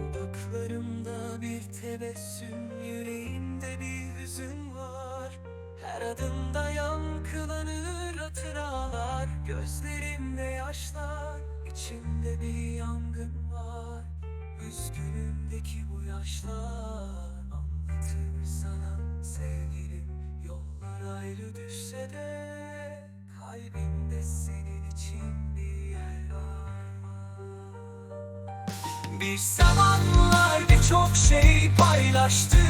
Dudaklarımda bir tebessüm Yüreğimde bir hüzün var. Her adımda yankılanır hatıralar Gözlerimde yaşlar içimde bir yangın var. Üzgünümdeki bu yaşlar Anlatır sana sevgilim. Yollar ayrı düşse de bir zamanlar birçok şey paylaştık.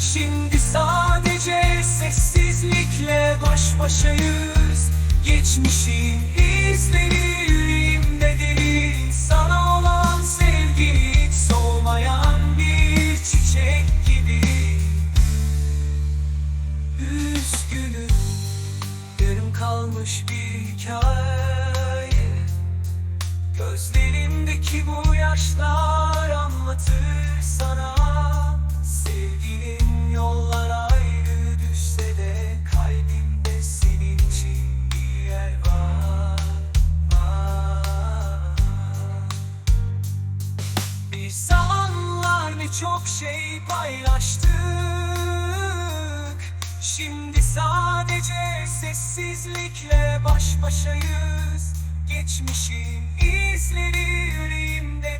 Şimdi sadece sessizlikle baş başayız. Geçmişin izleri yüreğimde derin Sana olan sevgi hiç solmayan bir çiçek gibi. Üzgünüm. Yarım kalmış bir hikaye anlatır sana Sevginin yollar ayrı düşse de Kalbimde senin için bir yer var, var. Bir birçok şey paylaştık. Şimdi sadece sessizlikle baş başayız. Geçmişin izleri yüreğimde